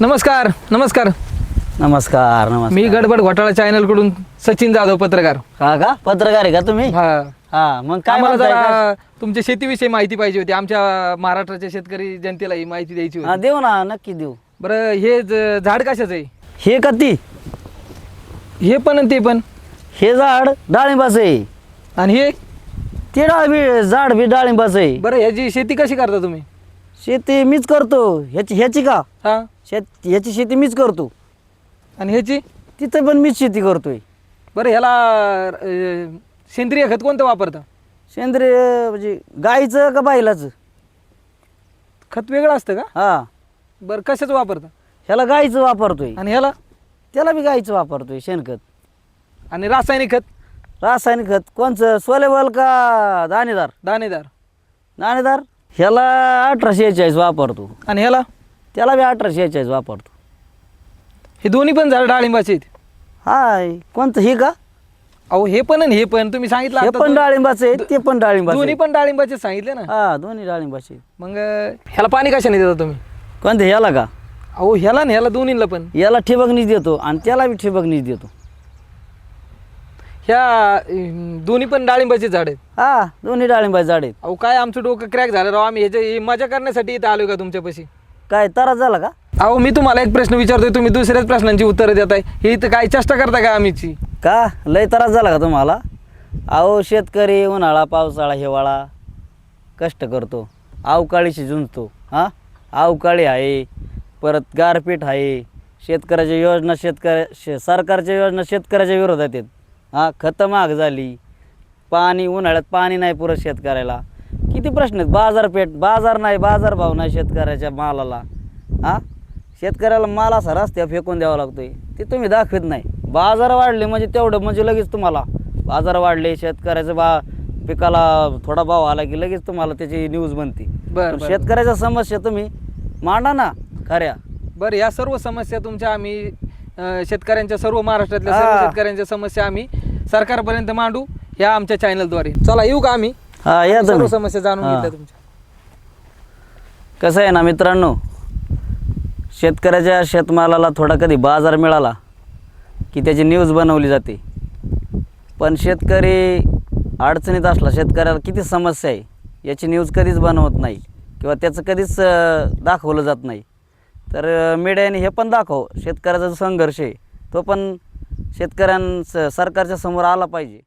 नमस्कार नमस्कार. नमस्कार नमस्कार. मी गडबड घोटाळा चॅनलकडून सचिन जाधव पत्रकार. हा का? पत्रकार आहे का तुम्ही? हा. हा मग काय आम्हाला म्हणताय? काय? जरा तुमच्या शेतीविषयी माहिती पाहिजे होती. आमच्या महाराष्ट्राच्या शेतकरी जनतेला ही माहिती द्यायची हा होती देऊ ना नक्की देऊ. बरं हे ज- झाड कशाचं आहे? हे का ती? हे पण आणि ते पण. हे झाड डाळिंबाचं आहे. आणि हे? ते डाळबी झाड बी डाळिंबाचं आहे. बरं ह्याची शेती कशी करता तुम्ही? शेती मीच करतो. ह्याची ह्याची का? हा. शेत ह्याची शेती मीच करतो. आणि ह्याची? तिथं पण मीच शेती करतोय. बरं ह्याला अं, सेंद्रिय खत कोणतं वापरता? सेंद्रिय म्हणजे गाईचं का बैलाचं? खत वेगळं असतं का? हा. बरं कशाचं वापरता? ह्याला गाईचं वापरतोय. आणि ह्याला? त्याला बी गाईचं वापरतोय शेणखत. आणि रासायनिक खत? रासायनिक खत. कोणचं? सोलेबल का दाणेदार? दाणेदार. दाणेदार? ह्याला अठराशे चाळीस वापरतो. आणि ह्याला? त्याला बी अठराशे चाळीस वापरतो. हे दोन्ही पण झाड डाळिंबाचे आहेत. हाय कोणतं हे का? अहो हे पण आणि हे पण. तुम्ही सांगितलं हे आता पण दोन- डाळिंबाचं आहे ते पण डाळिंबाचं दोन्ही आहे. पण डाळिंबाचे सांगितले ना? हा दोन्ही डाळिंबाचे. मग ह्याला पाणी कशाने देता तुम्ही? कोणतं ह्याला का? अहो ह्याला आणि ह्याला दोन्हीला पण. याला ठिबकनीच देतो आणि त्याला बी ठिबकनीच देतो. ह्या अं, दोन्ही पण डाळिंबाचे झाड आहेत. हा दोन्ही डाळिंबाचे झाड आहेत. अहो काय आमचं डोकं क्रॅक झालं राव आम्ही ह्याच्या हे मजा करण्यासाठी इथं आलोय का तुमच्यापाशी? काय त्रास झाला का? अहो मी तुम्हाला एक प्रश्न विचारतोय तुम्ही दुसऱ्याच प्रश्नांची उत्तरं देताय. हे इथं काय चेष्टा करता का आम्हीची? का? लय त्रास झाला का तुम्हाला? अहो शेतकरी उन्हाळा पावसाळा हिवाळा कष्ट करतो. अवकाळीशी झुंजतो हां? अवकाळी आहे परत गारपीट आहे. शेतकऱ्याच्या योजना शेतकऱ्या शे सरकारच्या योजना शेतकऱ्याच्या विरोधात आहेत. हां खतं महाग झाली. पाणी उन्हाळ्यात पाणी नाही पुरत शेतकऱ्याला. किती प्रश्न आहेत? बाजारपेठ बाजार नाही बाजारभाव नाही शेतकऱ्याच्या मालाला. हां? शेतकऱ्याला माल असा रस्त्यावर फेकून द्यावा लागतोय. ते तुम्ही दाखवत नाही. बाजार वाढले म्हणजे तेवढं म्हणजे लगेच तुम्हाला. बाजार वाढले शेतकऱ्याचं बा पिकाला थोडा भाव आला की लगेच तुम्हाला त्याची न्यूज बनते. बरं. शेतकऱ्याच्या समस्या तुम्ही मांडा ना खऱ्या. बरं या सर्व समस्या तुमच्या आम्ही शेतकऱ्यांच्या सर्व महाराष्ट्रातल्या सर्व. शेतकऱ्यांच्या समस्या आम्ही सरकारपर्यंत मांडू या आमच्या चॅनलद्वारे चला येऊ का आम्ही? हा या सर्व तुम्ही. समस्या जाणून हा. घेतल्या तुमच्या. कसं आहे ना मित्रांनो? शेतकऱ्याच्या शेतमालाला थोडा कधी बाजार मिळाला की त्याची न्यूज बनवली जाते. पण शेतकरी अडचणीत असला शेतकऱ्याला किती समस्या आहे याची न्यूज कधीच बनवत नाही किंवा त्याचं कधीच अं, दाखवलं जात नाही. तर अं, मीडियाने हे पण दाखव शेतकऱ्याचा जो संघर्ष आहे तो पण शेतकऱ्यांचं सरकारच्या समोर आला पाहिजे.